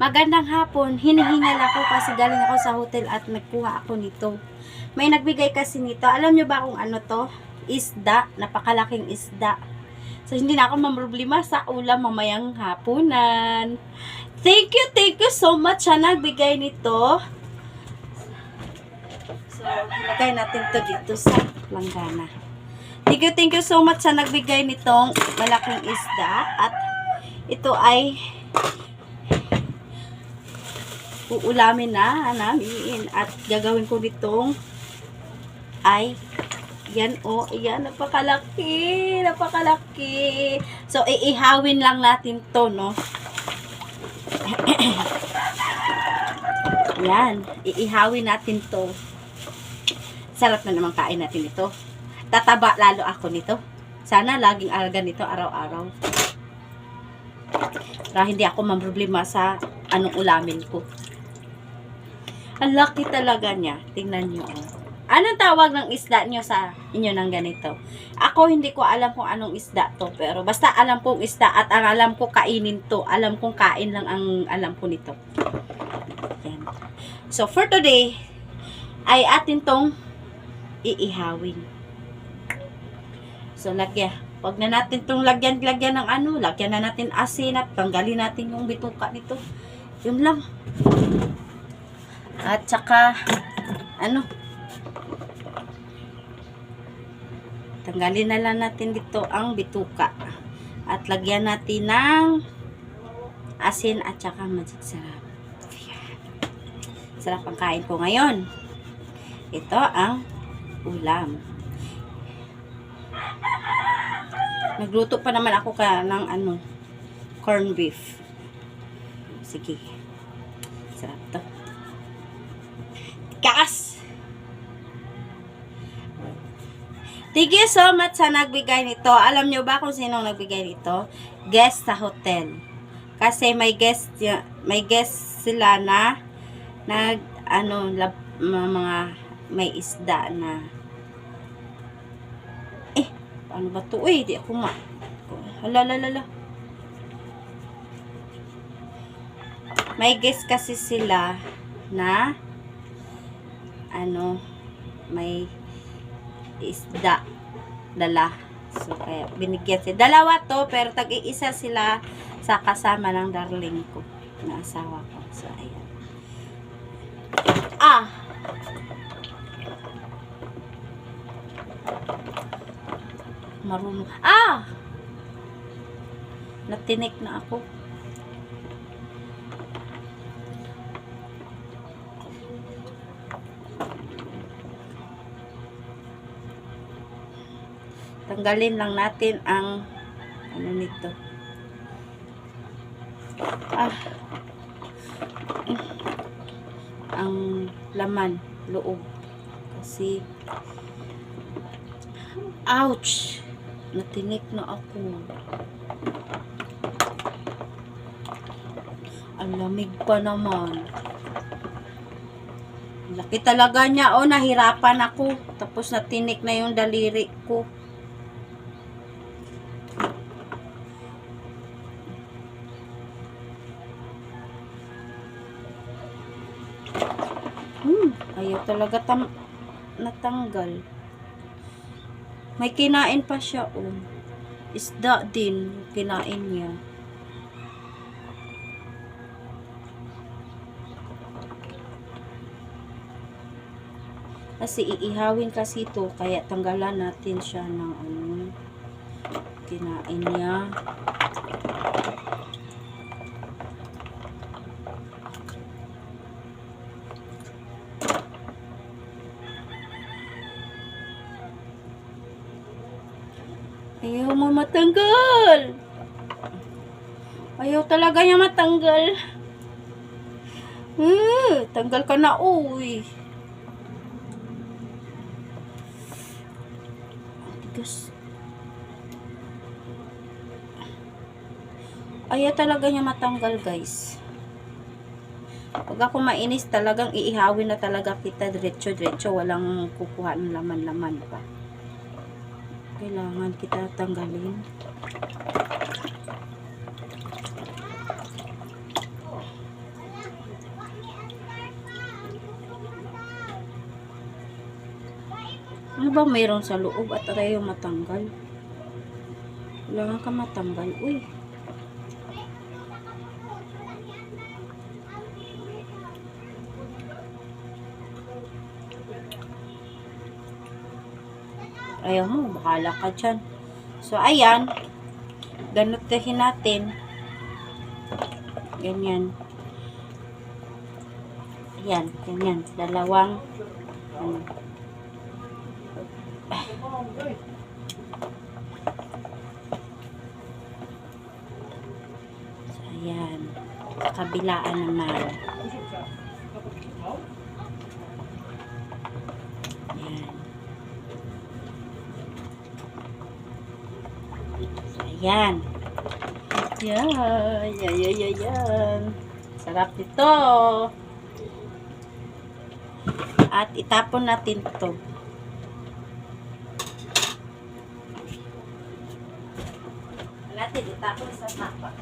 Magandang hapon. Hinihingal ako kasi galing ako sa hotel at nagkuha ako nito. May nagbigay kasi nito. Alam nyo ba kung ano to? Isda. Napakalaking isda. So, hindi na ako mamroblema sa ulam mamayang hapunan. Thank you, thank you so much sa nagbigay nito. So, ilagay natin to dito sa langgana. Thank you, thank you so much sa nagbigay nitong malaking isda. At ito ay uulamin na namin at gagawin ko nitong ay yan o, oh, yan, napakalaki, napakalaki. So, iihawin lang natin to, no? yan, iihawin natin to. Sarap na naman kain natin ito. Tataba lalo ako nito. Sana laging alaga nito araw-araw. Para hindi ako mamroblema sa anong ulamin ko. Ang laki talaga niya. Tingnan nyo. Oh. Anong tawag ng isda nyo sa inyo ng ganito? Ako hindi ko alam kung anong isda to. Pero basta alam kong isda at ang alam ko kainin to. Alam kong kain lang ang alam ko nito. Yan. So for today, ay atin tong iihawin. So lagyan. Huwag na natin tong lagyan-lagyan ng ano. Lagyan na natin asin at tanggalin natin yung bituka nito. Yun lang. At saka, ano, tanggalin na lang natin dito ang bituka. At lagyan natin ng asin at saka magic sarap. Ayan. Sarap ang kain ko ngayon. Ito ang ulam. Nagluto pa naman ako ka ng ano, corn beef. Sige. Sarap to. Kakas! Thank you so much sa nagbigay nito. Alam nyo ba kung sino nagbigay nito? Guest sa hotel. Kasi may guest, may guest sila na nag, ano, lab, mga may isda na paano ba to? Eh, di ako ma. Hala, hala, hala. May guest kasi sila na ano, may isda dala. So, kaya binigyan sila. Dalawa to, pero tag-iisa sila sa kasama ng darling ko na asawa ko. So, ayan. Ah! Marunong. Ah! Natinik na ako. tanggalin lang natin ang ano nito ah ang laman loob kasi ouch natinik na ako. Ang lamig pa naman. Laki talaga niya oh. Nahirapan ako. Tapos natinik na yung daliri ko. Hmm, ayaw talaga tam natanggal. May kinain pa siya, oh. Isda din, kinain niya. Kasi iihawin kasi ito, kaya tanggalan natin siya ng ano, kinain niya. Ayaw mo matanggal. Ayaw talaga niya matanggal. Hmm, tanggal ka na, uy. Tigas. Ayaw talaga niya matanggal, guys. Pag ako mainis, talagang iihawin na talaga kita diretso-diretso. Walang kukuha ng laman-laman pa kailangan kita tanggalin. Ano ba mayroon sa loob at tayo matanggal? Kailangan ka matanggal. Uy. Ayaw mo, bahala ka dyan. So, ayan. Ganutihin natin. Ganyan. Ayan, ganyan. Dalawang ano. So, ayan. Kabilaan naman. Ayan. Yan. Yan, yan, yan, yan. Sarap nito. At itapon natin to. Natin itapon sa tapa.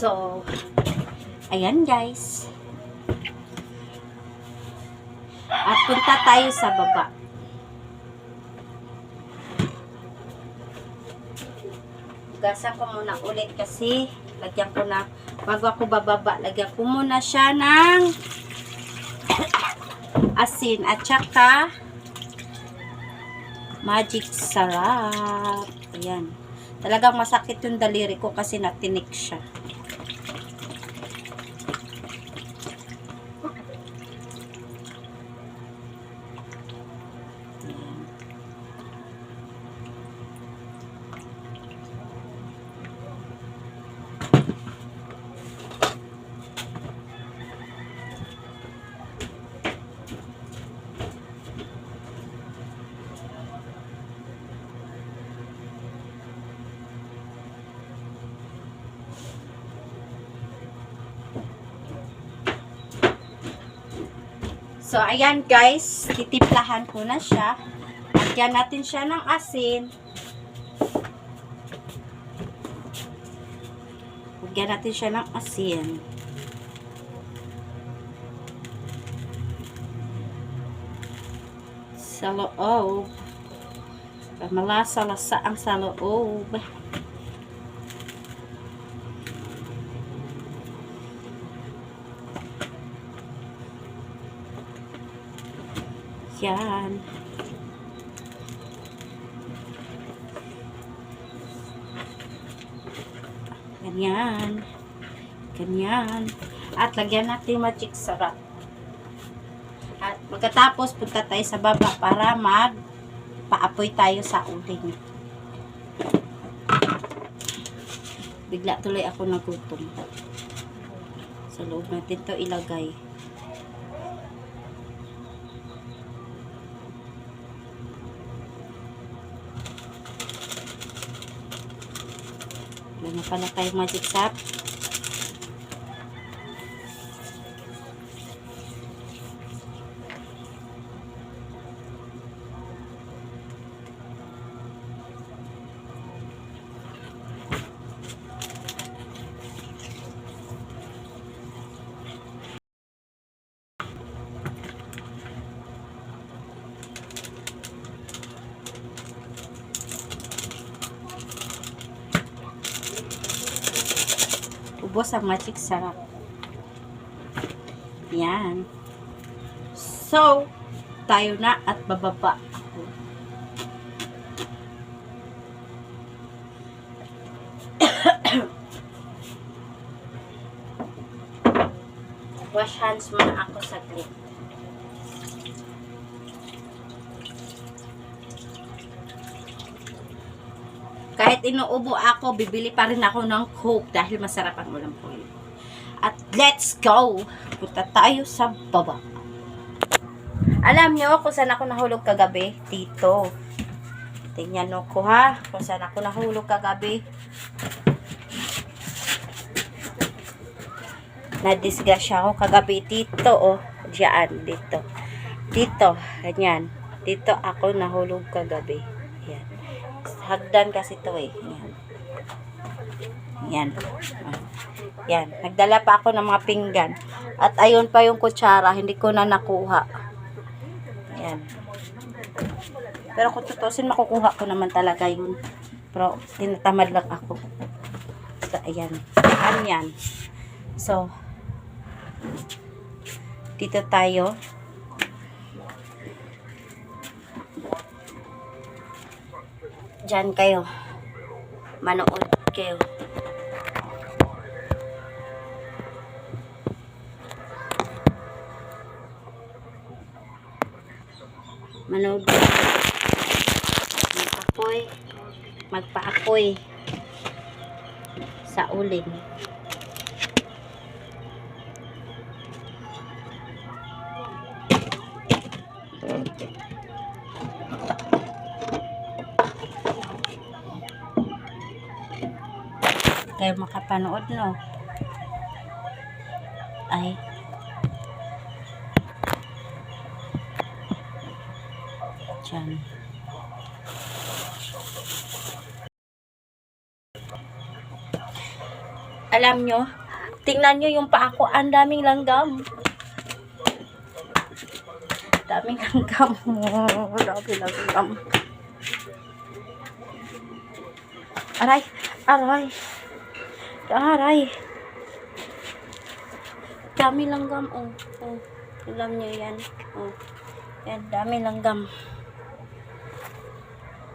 So, ayan guys. At punta tayo sa baba. Gasan ko muna ulit kasi lagyan ko na, bago ako bababa, lagyan ko muna siya ng asin at saka magic sarap. Ayan. Talagang masakit yung daliri ko kasi natinik siya. So, ayan guys, titimplahan ko na siya. Lagyan natin siya ng asin. Lagyan natin siya ng asin. Sa loob. Malasa-lasa ang sa loob. Yan. Ganyan. Ganyan. At lagyan natin magic sarap. At pagkatapos punta tayo sa baba para mag paapoy tayo sa uling. Bigla tuloy ako nagutom. Sa loob natin to ilagay. Pala tayong magic sap. Ubos ang magic sarap. Yan. So, tayo na at bababa ako. Wash hands muna ako saglit. Kahit inuubo ako, bibili pa rin ako ng Coke dahil masarap ang ulam ko. At let's go! Punta tayo sa baba. Alam nyo kung saan ako nahulog kagabi? Dito. Tingnan nyo ko ha, kung saan ako nahulog kagabi. Nadisgrasya ako kagabi dito, oh. Diyan, dito. Dito, ganyan. Dito ako nahulog kagabi. Hagdan kasi to eh. Yan. Yan. Ah. Yan. Nagdala pa ako ng mga pinggan. At ayun pa yung kutsara, hindi ko na nakuha. Yan. Pero kung tutusin, makukuha ko naman talaga yun. Pero, tinatamad lang ako. So, ayan. Ayan yan. So, dito tayo. Diyan kayo. Manood kayo. Manood kayo. Mag-apoy. Magpa-apoy. Sa uling. Kayo makapanood, no? Ay. Diyan. Alam nyo, tingnan nyo yung paa ang daming langgam. Daming langgam. Daming langgam. Aray, aray. Aray. Dami langgam, oh. oh. Alam nyo yan. Oh. Yan, dami langgam.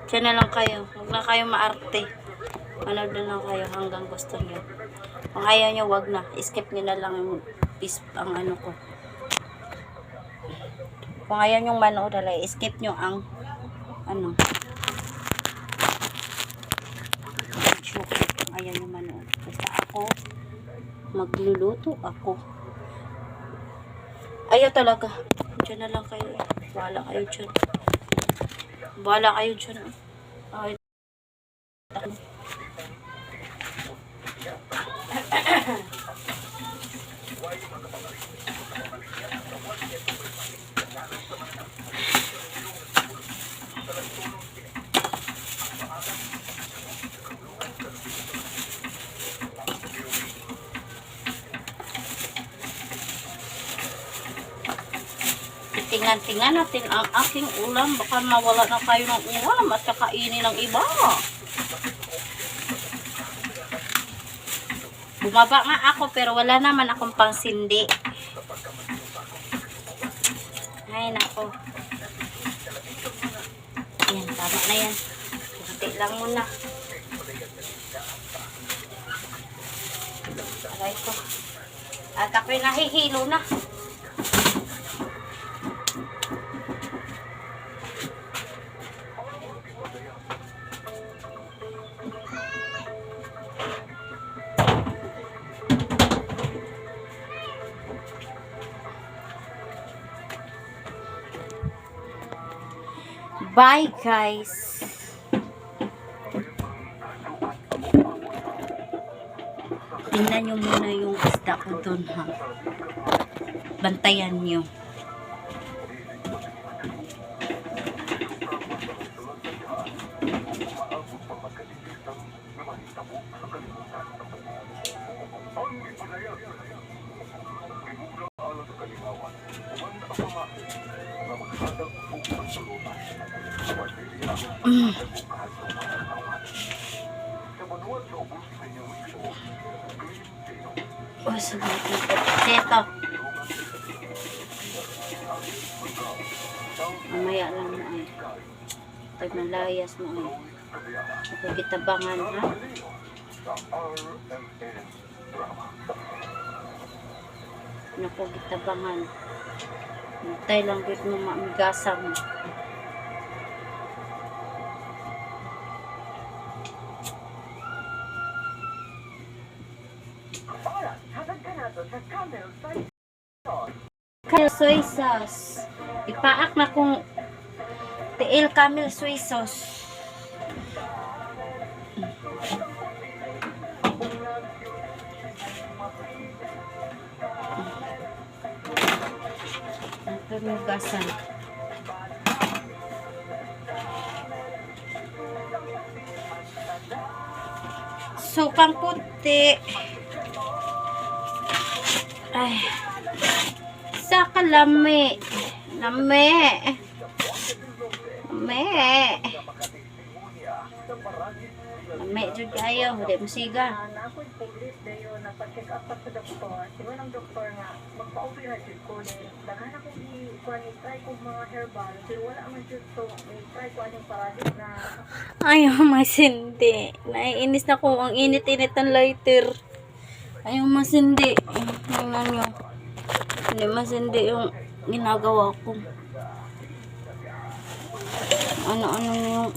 Diyan na lang kayo. Huwag na kayo maarte. Manood na lang kayo hanggang gusto nyo. Kung ayaw nyo, wag na. Skip nyo na lang yung pis, ang ano ko. Kung ayaw nyo manood, skip nyo ang ano. Video ko. Kung ayaw nyo manood. Basta ako, magluluto ako. Ayaw talaga. Diyan na lang kayo. Wala kayo dyan. Wala kayo dyan. Ay, Tingnan-tingnan natin ang aking ulam. Baka mawala na kayo ng ulam at kakainin ng iba. Bumaba nga ako pero wala naman akong pangsindi. Ay, nako. Yan, tama na yan. Kunti lang muna. Aray ko. At ako'y nahihilo na. Bye, guys. Tingnan nyo muna yung isda ko dun, ha. Bantayan nyo. Ito. Mamaya lang mo ay. Pag nalayas mo ay. Ako gitabangan ha. Naku gitabangan. Hintay lang gud mo mamigasam. Camel soy sauce. Ipaak na kung tiil camel soy sauce. Ito nugasan. sukang puti. Ay. Sa kalami. Lami. Lami. Lami, jud kayo. Hindi mo siga. Ah, na ako'y pulis dayo nagpa-check up pa sa doktor. Siya ng doktor nga magpa-opera jud ko ni daghan ako gi kuan ni try ko mga herbal pero wala man to may try ko aning paradis na Ayaw masindi. Naiinis na ko ang init-init ng lighter. Ayaw masindi. Tingnan nyo. Hindi masindi yung ginagawa ko. Ano-ano yung...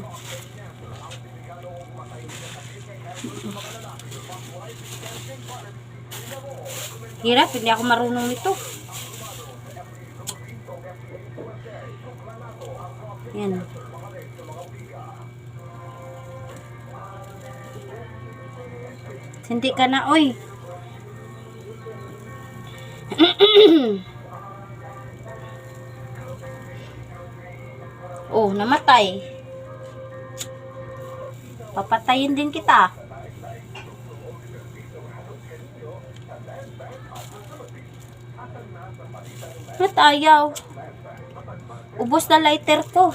Hirap, hindi ako marunong nito. Yan. Hindi ka na, oy. oh, namatay. Papatayin din kita. Ba't ayaw? Ubus na lighter ko.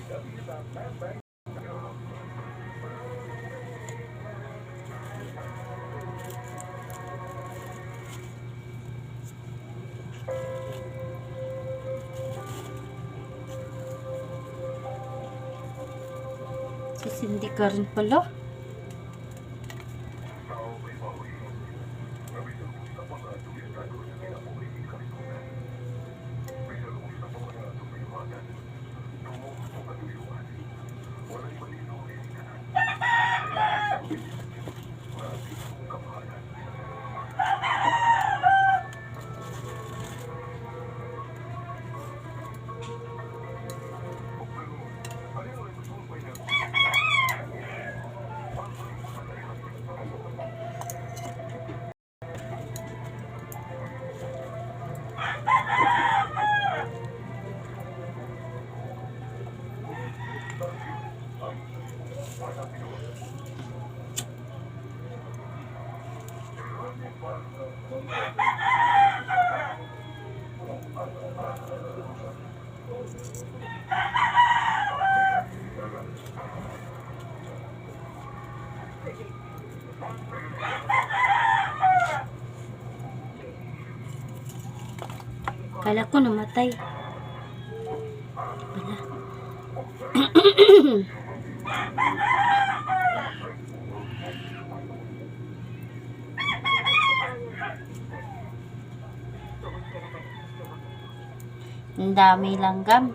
Sisindi ka rin pala. Kala ko namatay. Wala. Ang dami langgam.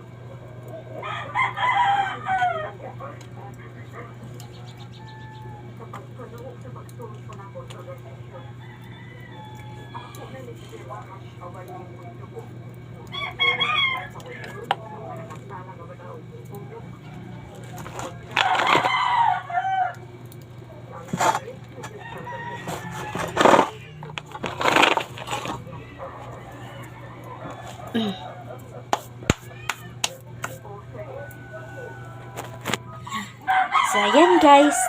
Guys.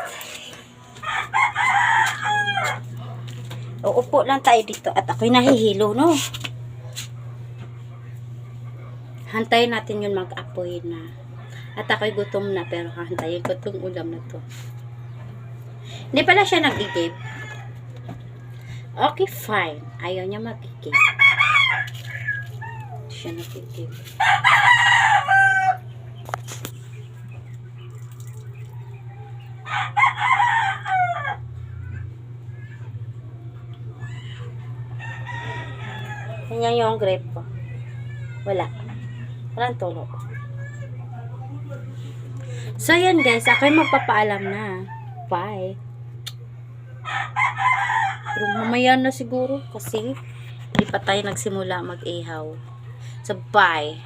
Uupo lang tayo dito at ako'y nahihilo, no? Hantayin natin yun mag-apoy na. At ako'y gutom na pero hantayin ko itong ulam na to. Hindi pala siya nagigib. Okay, fine. Ayaw niya magigib. Hindi siya nagigib. Ganyan yung grape ko. Wala. Walang tulo. So, yan guys. Ako'y magpapaalam na. Bye. Pero mamaya na siguro kasi Hindi pa tayo nagsimula mag-ihaw. So, bye.